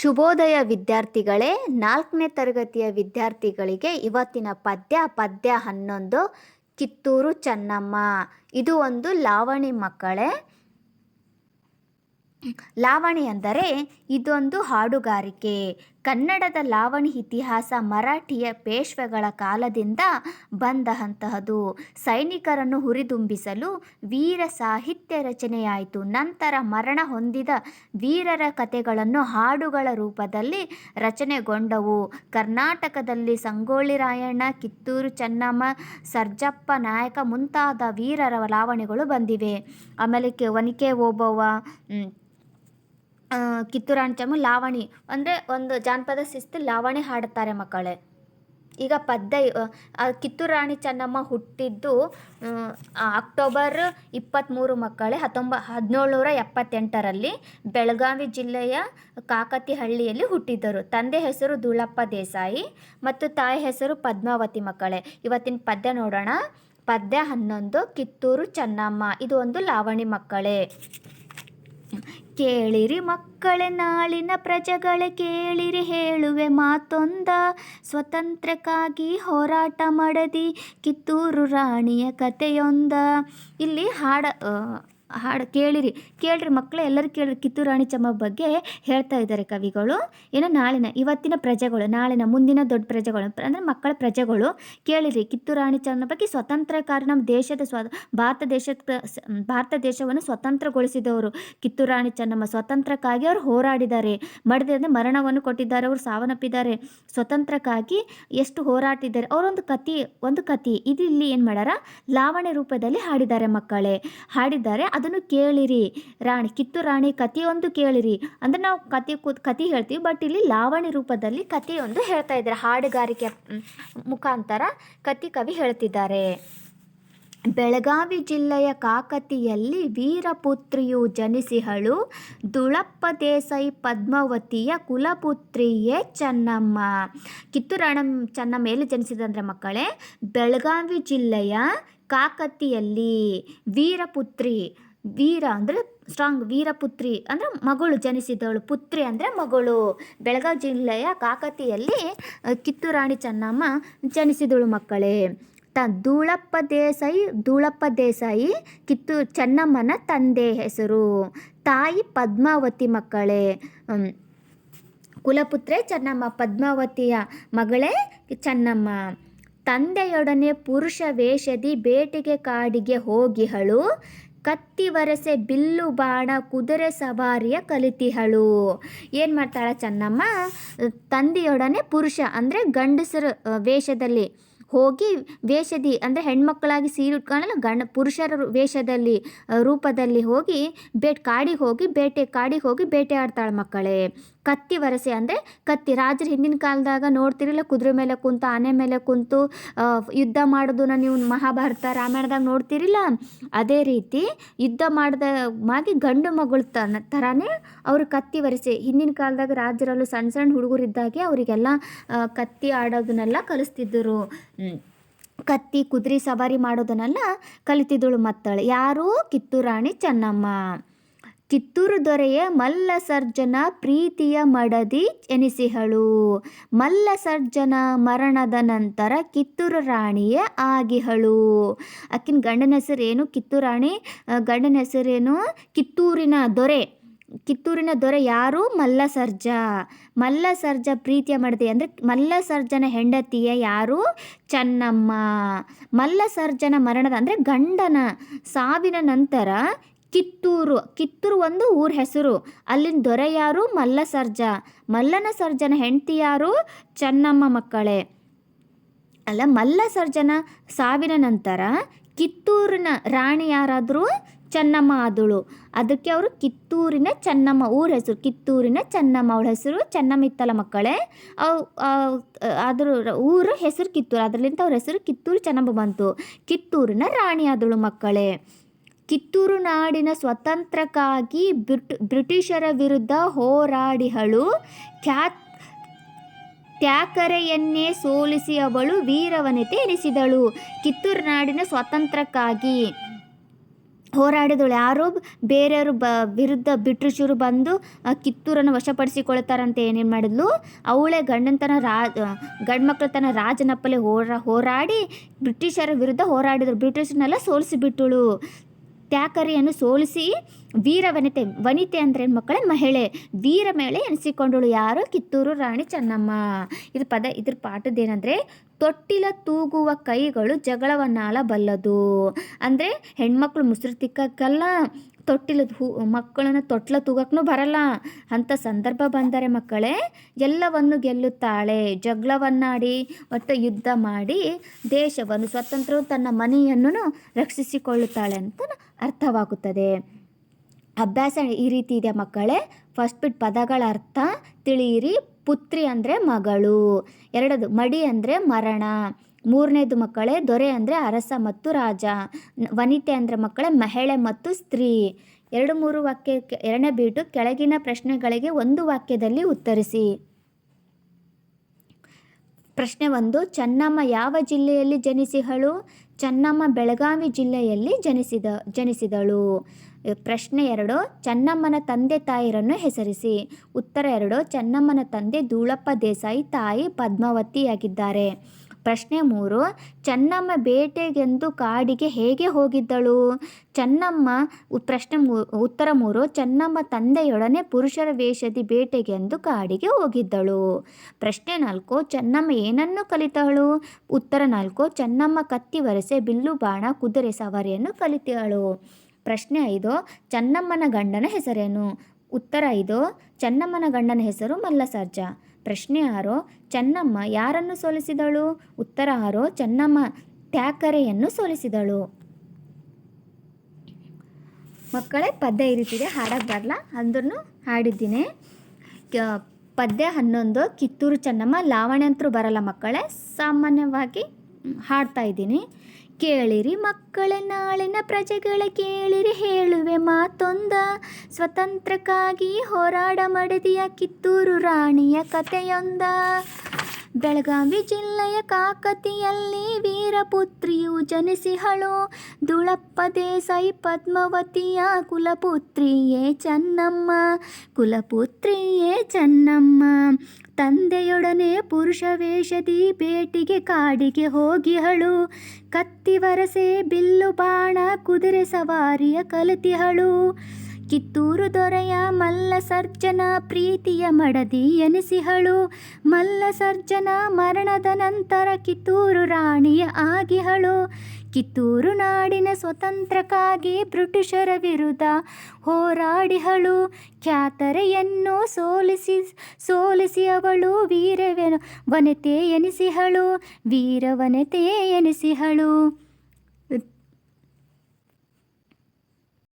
ಶುಭೋದಯ ವಿದ್ಯಾರ್ಥಿಗಳೇ, ನಾಲ್ಕನೇ ತರಗತಿಯ ವಿದ್ಯಾರ್ಥಿಗಳಿಗೆ ಇವತ್ತಿನ ಪದ್ಯ ಪದ್ಯ ಹನ್ನೊಂದು, ಕಿತ್ತೂರು ಚೆನ್ನಮ್ಮ. ಇದು ಒಂದು ಲಾವಣಿ ಮಕ್ಕಳೇ. ಲಾವಣಿ ಅಂದರೆ ಇದೊಂದು ಹಾಡುಗಾರಿಕೆ. ಕನ್ನಡದ ಲಾವಣಿ ಇತಿಹಾಸ ಮರಾಠಿಯ ಪೇಶ್ವೆಗಳ ಕಾಲದಿಂದ ಬಂದಹಂತಹದು ಸೈನಿಕರನ್ನು ಹುರಿದುಂಬಿಸಲು ವೀರ ಸಾಹಿತ್ಯ ರಚನೆಯಾಯಿತು. ನಂತರ ಮರಣ ಹೊಂದಿದ ವೀರರ ಕಥೆಗಳನ್ನು ಹಾಡುಗಳ ರೂಪದಲ್ಲಿ ರಚನೆಗೊಂಡವು. ಕರ್ನಾಟಕದಲ್ಲಿ ಸಂಗೊಳ್ಳಿ ರಾಯಣ್ಣ, ಕಿತ್ತೂರು ಚೆನ್ನಮ್ಮ, ಸರ್ಜಪ್ಪ ನಾಯಕ ಮುಂತಾದ ವೀರರ ಲಾವಣಿಗಳು ಬಂದಿವೆ. ಆಮೇಲೆ ಕೆ ಒನಕೆ ಓಬವ್ವ ಮ್, ಚೆಮ್ಮು ಲಾವಣಿ. ಅಂದರೆ ಒಂದು ಜಾನಪದ ಶಿಸ್ತು ಲಾವಣಿ ಹಾಡುತ್ತಾರೆ ಮಕ್ಕಳೇ. ಈಗ ಪದ್ಯ ಕಿತ್ತೂರು ರಾಣಿ ಚೆನ್ನಮ್ಮ ಹುಟ್ಟಿದ್ದು ಅಕ್ಟೋಬರ್ ಇಪ್ಪತ್ತ್ಮೂರು ಮಕ್ಕಳೇ ಹತ್ತೊಂಬ ಹದಿನೇಳುನೂರ ಎಪ್ಪತ್ತೆಂಟರಲ್ಲಿ ಬೆಳಗಾವಿ ಜಿಲ್ಲೆಯ ಕಾಕತಿಹಳ್ಳಿಯಲ್ಲಿ ಹುಟ್ಟಿದ್ದರು. ತಂದೆ ಹೆಸರು ದುಳಪ್ಪ ದೇಸಾಯಿ ಮತ್ತು ತಾಯಿ ಹೆಸರು ಪದ್ಮಾವತಿ ಮಕ್ಕಳೇ. ಇವತ್ತಿನ ಪದ್ಯ ನೋಡೋಣ. ಪದ್ಯ ಹನ್ನೊಂದು ಕಿತ್ತೂರು ಚೆನ್ನಮ್ಮ. ಇದು ಒಂದು ಲಾವಣಿ ಮಕ್ಕಳೇ. ಕೇಳಿರಿ ಮಕ್ಕಳೇ, ನಾಳಿನ ಪ್ರಜೆಗಳೇ, ಕೇಳಿರಿ, ಹೇಳುವೆ ಮಾತೊಂದ. ಸ್ವತಂತ್ರಕ್ಕಾಗಿ ಹೋರಾಟ ಮಾಡದಿ ಕಿತ್ತೂರು ರಾಣಿಯ ಕಥೆಯೊಂದ. ಇಲ್ಲಿ ಹಾಡ ಹಾಡು ಕೇಳಿರಿ. ಕೇಳ್ರಿ ಮಕ್ಕಳೇ, ಎಲ್ಲರೂ ಕೇಳಿರಿ ಕಿತ್ತೂರು ರಾಣಿ ಚಮ್ಮ ಬಗ್ಗೆ ಹೇಳ್ತಾ ಇದ್ದಾರೆ ಕವಿಗಳು. ಏನೋ ನಾಳಿನ, ಇವತ್ತಿನ ಪ್ರಜೆಗಳು, ನಾಳಿನ ಮುಂದಿನ ದೊಡ್ಡ ಪ್ರಜೆಗಳು, ಅಂದರೆ ಮಕ್ಕಳ ಪ್ರಜೆಗಳು ಕೇಳಿರಿ ಕಿತ್ತೂರು ರಾಣಿ ಚೆನ್ನ ಬಗ್ಗೆ ಸ್ವತಂತ್ರಕಾರ ನಮ್ಮ ದೇಶದ ಸ್ವ, ಭಾರತ ದೇಶದ ಭಾರತ ದೇಶವನ್ನು ಸ್ವತಂತ್ರಗೊಳಿಸಿದವರು. ಕಿತ್ತೂರು ರಾಣಿ ಚೆನ್ನಮ್ಮ ಸ್ವತಂತ್ರಕ್ಕಾಗಿ ಅವರು ಹೋರಾಡಿದ್ದಾರೆ. ಮಡಿದ ಮರಣವನ್ನು ಕೊಟ್ಟಿದ್ದಾರೆ, ಅವರು ಸಾವನ್ನಪ್ಪಿದ್ದಾರೆ. ಸ್ವತಂತ್ರಕ್ಕಾಗಿ ಎಷ್ಟು ಹೋರಾಟಿದ್ದಾರೆ ಅವರೊಂದು ಕತಿ ಒಂದು ಕತಿ ಇದು ಇಲ್ಲಿ ಏನು ಮಾಡ್ಯಾರ? ಲಾವಣೆ ರೂಪದಲ್ಲಿ ಹಾಡಿದ್ದಾರೆ ಮಕ್ಕಳೇ. ಹಾಡಿದ್ದಾರೆ ಅದನ್ನು ಕೇಳಿರಿ. ರಾಣಿ ಕಿತ್ತು ರಾಣಿ ಕಥೆಯೊಂದು ಕೇಳಿರಿ. ಅಂದರೆ ನಾವು ಕತೆ ಕೂತ್ ಕತೆ ಹೇಳ್ತೀವಿ ಬಟ್ ಇಲ್ಲಿ ಲಾವಣಿ ರೂಪದಲ್ಲಿ ಕಥೆಯೊಂದು ಹೇಳ್ತಾ ಇದ್ದಾರೆ. ಹಾಡುಗಾರಿಕೆ ಮುಖಾಂತರ ಕತಿ ಕವಿ ಹೇಳ್ತಿದ್ದಾರೆ. ಬೆಳಗಾವಿ ಜಿಲ್ಲೆಯ ಕಾಕತಿಯಲ್ಲಿ ವೀರಪುತ್ರಿಯು ಜನಿಸಿಹಳು. ದುಳಪ್ಪ ದೇಸಾಯಿ ಪದ್ಮಾವತಿಯ ಕುಲಪುತ್ರಿಯೇ ಚೆನ್ನಮ್ಮ. ಕಿತ್ತೂರಾಣ ರಾಣ ಚೆನ್ನಮ್ಮ ಎಲ್ಲಿ ಜನಿಸಿದಂದ್ರೆ ಮಕ್ಕಳೇ, ಬೆಳಗಾವಿ ಜಿಲ್ಲೆಯ ಕಾಕತಿಯಲ್ಲಿ ವೀರಪುತ್ರಿ ವೀರ ಅಂದರೆ ಸ್ಟ್ರಾಂಗ್ ವೀರಪುತ್ರಿ ಅಂದರೆ ಮಗಳು ಜನಿಸಿದವಳು. ಪುತ್ರಿ ಅಂದರೆ ಮಗಳು. ಬೆಳಗಾವಿ ಜಿಲ್ಲೆಯ ಕಾಕತಿಯಲ್ಲಿ ಕಿತ್ತೂರಾಣಿ ರಾಣಿ ಚೆನ್ನಮ್ಮ ಜನಿಸಿದಳು ಮಕ್ಕಳೇ. ತ ಧೂಳಪ್ಪ ದೇಸಾಯಿ ಧೂಳಪ್ಪ ದೇಸಾಯಿ ಕಿತ್ತೂರು ಚೆನ್ನಮ್ಮನ ತಂದೆ ಹೆಸರು. ತಾಯಿ ಪದ್ಮಾವತಿ ಮಕ್ಕಳೇ. ಕುಲಪುತ್ರೆ ಚೆನ್ನಮ್ಮ, ಪದ್ಮಾವತಿಯ ಮಗಳೇ ಚೆನ್ನಮ್ಮ. ತಂದೆಯೊಡನೆ ಪುರುಷ ವೇಷದಿ ಬೇಟೆಗೆ ಕಾಡಿಗೆ ಹೋಗಿಹಳು ಕತ್ತಿ ವರಸೆ ಬಿಲ್ಲು ಬಾಣ ಕುದುರೆ ಸವಾರಿಯ ಕಲಿತಿಹಳು. ಏನು ಮಾಡ್ತಾಳೆ ಚೆನ್ನಮ್ಮ? ತಂದೆಯೊಡನೆ ಪುರುಷ, ಅಂದರೆ ಗಂಡಸರ ವೇಷದಲ್ಲಿ ಹೋಗಿ ವೇಷದಿ, ಅಂದರೆ ಹೆಣ್ಮಕ್ಕಳಾಗಿ ಸೀರೆ ಉಟ್ಕೊಳ್ಳಲ್ಲ ಗಂಡ, ಪುರುಷರ ವೇಷದಲ್ಲಿ ರೂಪದಲ್ಲಿ ಹೋಗಿ ಬೇಟ್ ಕಾಡಿಗೆ ಹೋಗಿ, ಬೇಟೆ ಕಾಡಿಗೆ ಹೋಗಿ ಬೇಟೆ ಆಡ್ತಾಳೆ ಮಕ್ಕಳೇ. ಕತ್ತಿ ವರಸೆ ಅಂದರೆ ಕತ್ತಿ. ರಾಜರು ಹಿಂದಿನ ಕಾಲದಾಗ ನೋಡ್ತಿರಲಿಲ್ಲ, ಕುದುರೆ ಮೇಲೆ ಕುಂತು, ಆನೆ ಮೇಲೆ ಕುಂತು ಯುದ್ಧ ಮಾಡೋದನ್ನ ನೀವು ಮಹಾಭಾರತ, ರಾಮಾಯಣದಾಗ ನೋಡ್ತಿರಿಲ್ಲ. ಅದೇ ರೀತಿ ಯುದ್ಧ ಮಾಡಿದ ಮಾಗಿ ಗಂಡು ಮಗಳ ಥರನೇ ಅವರು ಕತ್ತಿ ವರಸೆ. ಹಿಂದಿನ ಕಾಲದಾಗ ರಾಜರಲ್ಲೂ ಸಣ್ಣ ಸಣ್ಣ ಹುಡುಗರಿದ್ದಾಗೆ ಅವರಿಗೆಲ್ಲ ಕತ್ತಿ ಆಡೋದನ್ನೆಲ್ಲ ಕಲಿಸ್ತಿದ್ದರು. ಕತ್ತಿ, ಕುದುರೆ ಸವಾರಿ ಮಾಡೋದನ್ನೆಲ್ಲ ಕಲಿತಿದ್ದಳು ಮತ್ತಳು. ಯಾರು ಕಿತ್ತೂರಾಣಿ ಚೆನ್ನಮ್ಮ. ಕಿತ್ತೂರು ದೊರೆಯ ಮಲ್ಲ ಸರ್ಜನ ಪ್ರೀತಿಯ ಮಡದಿ ಎನಿಸಿಹಳು. ಮಲ್ಲ ಸರ್ಜನ ಮರಣದ ನಂತರ ಕಿತ್ತೂರು ರಾಣಿಯೇ ಆಗಿಹಳು. ಆಕಿನ ಗಂಡನ ಹೆಸರೇನು? ಕಿತ್ತೂರು ರಾಣಿ. ಗಂಡನ ಹೆಸರೇನು? ಕಿತ್ತೂರಿನ ದೊರೆ. ಕಿತ್ತೂರಿನ ದೊರೆ ಯಾರು? ಮಲ್ಲ ಸರ್ಜ ಮಲ್ಲ ಸರ್ಜ ಪ್ರೀತಿಯ ಮಡದಿ ಅಂದರೆ ಮಲ್ಲ ಸರ್ಜನ ಹೆಂಡತಿಯ ಯಾರು? ಚನ್ನಮ್ಮ. ಮಲ್ಲ ಸರ್ಜನ ಮರಣದ ಅಂದರೆ ಗಂಡನ ಸಾವಿನ ನಂತರ ಕಿತ್ತೂರು. ಕಿತ್ತೂರು ಒಂದು ಊರ ಹೆಸರು. ಅಲ್ಲಿನ ದೊರೆ ಯಾರು? ಮಲ್ಲ ಸರ್ಜ. ಮಲ್ಲನ ಸರ್ಜನ ಹೆಂಡತಿ ಯಾರು? ಚೆನ್ನಮ್ಮ ಮಕ್ಕಳೇ. ಅಲ್ಲ, ಮಲ್ಲ ಸರ್ಜನ ಸಾವಿನ ನಂತರ ಕಿತ್ತೂರಿನ ರಾಣಿ ಯಾರಾದರೂ? ಚೆನ್ನಮ್ಮ ಆದಳು. ಅದಕ್ಕೆ ಅವರು ಕಿತ್ತೂರಿನ ಚೆನ್ನಮ್ಮ ಊರ ಹೆಸರು. ಕಿತ್ತೂರಿನ ಚೆನ್ನಮ್ಮ ಅವಳ ಹೆಸರು, ಚೆನ್ನಮ್ಮ ಇತ್ತಲ್ಲ ಮಕ್ಕಳೇ. ಅವು ಅದ್ರ ಊರ ಹೆಸರು ಕಿತ್ತೂರು. ಅದರಲ್ಲಿಂದ ಅವ್ರ ಹೆಸರು ಕಿತ್ತೂರು ಚೆನ್ನಮ್ಮ ಬಂತು. ಕಿತ್ತೂರಿನ ರಾಣಿ ಆದಳು ಮಕ್ಕಳೇ. ಕಿತ್ತೂರು ನಾಡಿನ ಸ್ವತಂತ್ರಕ್ಕಾಗಿ ಬ್ರಿಟ್, ಬ್ರಿಟಿಷರ ವಿರುದ್ಧ ಹೋರಾಡಿಹಳು. ಖ್ಯಾತ್ ತ್ಯಾಕರೆಯನ್ನೇ ಸೋಲಿಸಿ ಅವಳು ವೀರವನಿತೆ ಎನಿಸಿದಳು ಕಿತ್ತೂರು ನಾಡಿನ ಸ್ವಾತಂತ್ರ್ಯಕ್ಕಾಗಿ ಹೋರಾಡಿದಳು. ಯಾರು ಬೇರೆಯವರು ಬ, ವಿರುದ್ಧ ಬ್ರಿಟಿಷರು ಬಂದು ಕಿತ್ತೂರನ್ನು ವಶಪಡಿಸಿಕೊಳ್ತಾರಂತ ಏನೇನು ಮಾಡಿದ್ಲು? ಅವಳೇ ಗಂಡಂತನ ರಾ, ಗಂಡ್ಮಕ್ಳ ತನ್ನ ತನ ರಾಜನಪ್ಪಲೆ ಹೋರಾ, ಹೋರಾಡಿ ಬ್ರಿಟಿಷರ ವಿರುದ್ಧ ಹೋರಾಡಿದರು. ಬ್ರಿಟಿಷರ್ನೆಲ್ಲ ಸೋಲಿಸಿಬಿಟ್ಟಳು. ತ್ಯಾಕರಿಯನ್ನು ಸೋಲಿಸಿ ವೀರ ವನಿತೆ ವನಿತೆ ಅಂದರೆ ಮಕ್ಕಳ, ಮಹಿಳೆ. ವೀರ ಮೇಲೆ ಎನಿಸಿಕೊಂಡಳು ಯಾರು? ಕಿತ್ತೂರು ರಾಣಿ ಚೆನ್ನಮ್ಮ. ಇದು ಪದ, ಇದ್ರ ಪಾಠದ್ದೇನೆಂದರೆ, ತೊಟ್ಟಿಲ ತೂಗುವ ಕೈಗಳು ಜಗಳವನ್ನಾಳಬಲ್ಲದು ಅಂದರೆ ಹೆಣ್ಮಕ್ಳು ಮುಸುರು ತಿಕ್ಕಕ್ಕಲ್ಲ ತೊಟ್ಟಿಲದ ಹೂ, ಮಕ್ಕಳನ್ನು ತೊಟ್ಲ ತೂಗಕ್ಕೂ ಬರಲ್ಲ. ಅಂಥ ಸಂದರ್ಭ ಬಂದರೆ ಮಕ್ಕಳೇ, ಎಲ್ಲವನ್ನು ಗೆಲ್ಲುತ್ತಾಳೆ. ಜಗಳವನ್ನಾಡಿ, ಒಟ್ಟು ಯುದ್ಧ ಮಾಡಿ, ದೇಶವನ್ನು ಸ್ವತಂತ್ರ ತನ್ನ ಮನೆಯನ್ನು ರಕ್ಷಿಸಿಕೊಳ್ಳುತ್ತಾಳೆ ಅಂತ ಅರ್ಥವಾಗುತ್ತದೆ. ಅಭ್ಯಾಸ ಈ ರೀತಿ ಇದೆ ಮಕ್ಕಳೇ. ಫಸ್ಟ್ ಬಿಟ್ ಪದಗಳ ಅರ್ಥ ತಿಳಿಯಿರಿ. ಪುತ್ರಿ ಅಂದರೆ ಮಗಳು. ಎರಡದು ಮಡಿ ಅಂದರೆ ಮರಣ. ಮೂರನೇದು ಮಕ್ಕಳೇ ದೊರೆ ಅಂದರೆ ಅರಸ ಮತ್ತು ರಾಜ, ವನಿತೆ ಅಂದರೆ ಮಕ್ಕಳೇ ಮಹಿಳೆ ಮತ್ತು ಸ್ತ್ರೀ. ಎರಡು ಮೂರು ವಾಕ್ಯ ಎರಡನೇ ಬೀಟು ಕೆಳಗಿನ ಪ್ರಶ್ನೆಗಳಿಗೆ ಒಂದು ವಾಕ್ಯದಲ್ಲಿ ಉತ್ತರಿಸಿ. ಪ್ರಶ್ನೆ ಒಂದು, ಚೆನ್ನಮ್ಮ ಯಾವ ಜಿಲ್ಲೆಯಲ್ಲಿ ಜನಿಸಿಹಳು? ಚೆನ್ನಮ್ಮ ಬೆಳಗಾವಿ ಜಿಲ್ಲೆಯಲ್ಲಿ ಜನಿಸಿದ, ಜನಿಸಿದಳು. ಪ್ರಶ್ನೆ ಎರಡು, ಚೆನ್ನಮ್ಮನ ತಂದೆ ತಾಯಿರನ್ನು ಹೆಸರಿಸಿ. ಉತ್ತರ ಎರಡು, ಚೆನ್ನಮ್ಮನ ತಂದೆ ಧೂಳಪ್ಪ ದೇಸಾಯಿ ತಾಯಿ ಪದ್ಮಾವತಿಯಾಗಿದ್ದಾರೆ. ಪ್ರಶ್ನೆ ಮೂರು, ಚೆನ್ನಮ್ಮ ಬೇಟೆಗೆಂದು ಕಾಡಿಗೆ ಹೇಗೆ ಹೋಗಿದ್ದಳು? ಚೆನ್ನಮ್ಮ ಪ್ರಶ್ನೆ ಮೂ, ಉತ್ತರ ಮೂರು, ಚೆನ್ನಮ್ಮ ತಂದೆಯೊಡನೆ ಪುರುಷರ ವೇಷದಿ ಬೇಟೆಗೆಂದು ಕಾಡಿಗೆ ಹೋಗಿದ್ದಳು. ಪ್ರಶ್ನೆ ನಾಲ್ಕು, ಚೆನ್ನಮ್ಮ ಏನನ್ನು ಕಲಿತಳು? ಉತ್ತರ ನಾಲ್ಕು, ಚೆನ್ನಮ್ಮ ಕತ್ತಿ ವರಸೆ, ಬಿಲ್ಲು ಬಾಣ, ಕುದುರೆ ಸವಾರಿಯನ್ನು ಕಲಿತಳು. ಪ್ರಶ್ನೆ ಐದು, ಚೆನ್ನಮ್ಮನ ಗಂಡನ ಹೆಸರೇನು? ಉತ್ತರ ಐದು, ಚೆನ್ನಮ್ಮನ ಗಂಡನ ಹೆಸರು ಮಲ್ಲಸರ್ಜ ಪ್ರಶ್ನೆ ಆರೋ, ಚೆನ್ನಮ್ಮ ಯಾರನ್ನು ಸೋಲಿಸಿದಳು? ಉತ್ತರ ಆರೋ, ಚೆನ್ನಮ್ಮ ತ್ಯಾಕರೆಯನ್ನು ಸೋಲಿಸಿದಳು. ಮಕ್ಕಳೇ, ಪದ್ಯ ಈ ರೀತಿದೆ ಹಾಡಕ್ಕೆ ಬರಲ್ಲ ಅಂದ್ರೂ ಹಾಡಿದ್ದೀನಿ. ಪದ್ಯ ಹನ್ನೊಂದು, ಕಿತ್ತೂರು ಚೆನ್ನಮ್ಮ ಲಾವಣಿ ಅಂತರೂ ಬರಲ್ಲ ಮಕ್ಕಳೇ. ಸಾಮಾನ್ಯವಾಗಿ ಹಾಡ್ತಾ ಇದ್ದೀನಿ. ಕೇಳಿರಿ ಮಕ್ಕಳ ನಾಳಿನ ಪ್ರಜೆಗಳ ಕೇಳಿರಿ ಹೇಳುವೆ ಮಾತೊಂದ. ಸ್ವತಂತ್ರಕ್ಕಾಗಿ ಹೋರಾಡ ಮಡದಿಯ ಕಿತ್ತೂರು ರಾಣಿಯ ಕಥೆಯೊಂದ. ಬೆಳಗಾವಿ ಜಿಲ್ಲೆಯ ಕಾಕತಿಯಲ್ಲಿ ವೀರಪುತ್ರಿಯು ಜನಿಸಿಹಳು. ದುಳಪ್ಪ ದೇಸಾಯಿ ಪದ್ಮಾವತಿಯ ಕುಲಪುತ್ರಿಯೇ ಚೆನ್ನಮ್ಮ. ಕುಲಪುತ್ರಿಯೇ ಚೆನ್ನಮ್ಮ. ತಂದೆಯೊಡನೆ ಪುರುಷ ವೇಷದಿ ಬೇಟಿಗೆ ಕಾಡಿಗೆ ಹೋಗಿಹಳು. ಕತ್ತಿ ವರಸೆ ಬಿಲ್ಲು ಬಾಣ ಕುದುರೆ ಸವಾರಿಯ ಕಲಿತಿಹಳು. ಕಿತ್ತೂರು ದೊರೆಯ ಮಲ್ಲ ಸರ್ಜನ ಪ್ರೀತಿಯ ಮಡದಿ ಎನಿಸಿಹಳು. ಮಲ್ಲ ಸರ್ಜನ ಮರಣದ ನಂತರ ಕಿತ್ತೂರು ರಾಣಿಯ ಆಗಿಹಳು. ಕಿತ್ತೂರು ನಾಡಿನ ಸ್ವತಂತ್ರಕ್ಕಾಗಿ ಬ್ರಿಟಿಷರ ವಿರುದ್ಧ ಹೋರಾಡಿಹಳು. ಖ್ಯಾತರೆಯನ್ನು ಸೋಲಿಸಿ ಸೋಲಿಸಿ ಅವಳು ವೀರವೆನು, ವನತೆ ಎನಿಸಿಹಳು, ವೀರವನತೆ ಎನಿಸಿಹಳು.